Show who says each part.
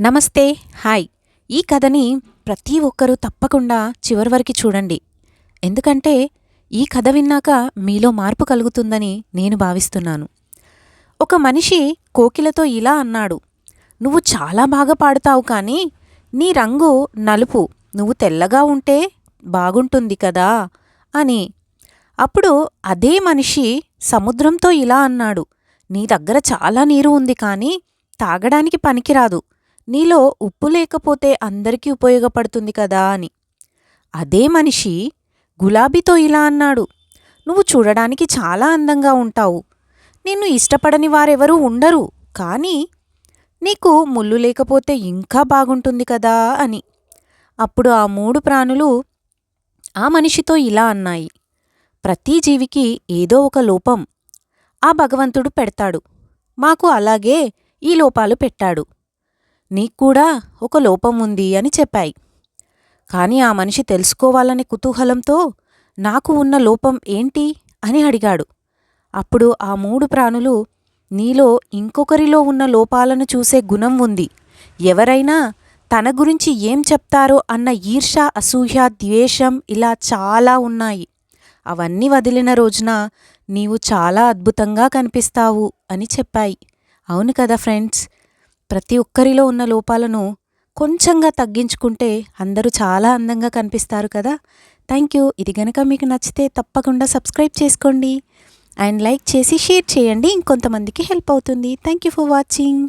Speaker 1: నమస్తే హాయ్. ఈ కథని ప్రతి ఒక్కరూ తప్పకుండా చివరి వరకు చూడండి. ఎందుకంటే ఈ కథ విన్నాక మీలో మార్పు కలుగుతుందని నేను భావిస్తున్నాను. ఒక మనిషి కోకిలతో ఇలా అన్నాడు నువ్వు చాలా బాగా పాడుతావు కానీ నీ రంగు నలుపు నువ్వు తెల్లగా ఉంటే బాగుంటుంది కదా అని. అప్పుడు అదే మనిషి సముద్రంతో ఇలా అన్నాడు నీ దగ్గర చాలా నీరు ఉంది కానీ తాగడానికి పనికిరాదు నీలో ఉప్పు లేకపోతే అందరికీ ఉపయోగపడుతుంది కదా అని. అదే మనిషి గులాబీతో ఇలా అన్నాడు. నువ్వు చూడడానికి చాలా అందంగా ఉంటావు. నిన్ను ఇష్టపడని వారెవరూ ఉండరు. కానీ నీకు ముళ్ళు లేకపోతే ఇంకా బాగుంటుంది కదా అని. అప్పుడు ఆ మూడు ప్రాణులు ఆ మనిషితో ఇలా అన్నాయి. ప్రతి జీవికి ఏదో ఒక లోపం. ఆ భగవంతుడు పెడతాడు. మాకు అలాగే ఈ లోపాలు పెట్టాడు. నీక్కూడా ఒక లోపం ఉంది అని చెప్పాయి. కాని ఆ మనిషి తెలుసుకోవాలనే కుతూహలంతో నాకు ఉన్న లోపం ఏంటి అని అడిగాడు. అప్పుడు ఆ మూడు ప్రాణులు నీలో ఇంకొకరిలో ఉన్న లోపాలను చూసే గుణం ఉంది. ఎవరైనా తన గురించి ఏం చెప్తారో అన్న ఈర్ష అసూయ ద్వేషం ఇలా చాలా ఉన్నాయి. అవన్నీ వదిలిన రోజున నీవు చాలా అద్భుతంగా కనిపిస్తావు అని చెప్పాయి. అవును కదా ఫ్రెండ్స్? ప్రతి ఒక్కరిలో ఉన్న లోపాలను కొంచెంగా తగ్గించుకుంటే అందరూ చాలా అందంగా కనిపిస్తారు కదా. Thank you. ఇది గనక మీకు నచ్చితే తప్పకుండా సబ్స్క్రైబ్ చేసుకోండి. అండ్ లైక్ చేసి షేర్ చేయండి. ఇంకొంతమందికి హెల్ప్ అవుతుంది. Thank you for watching.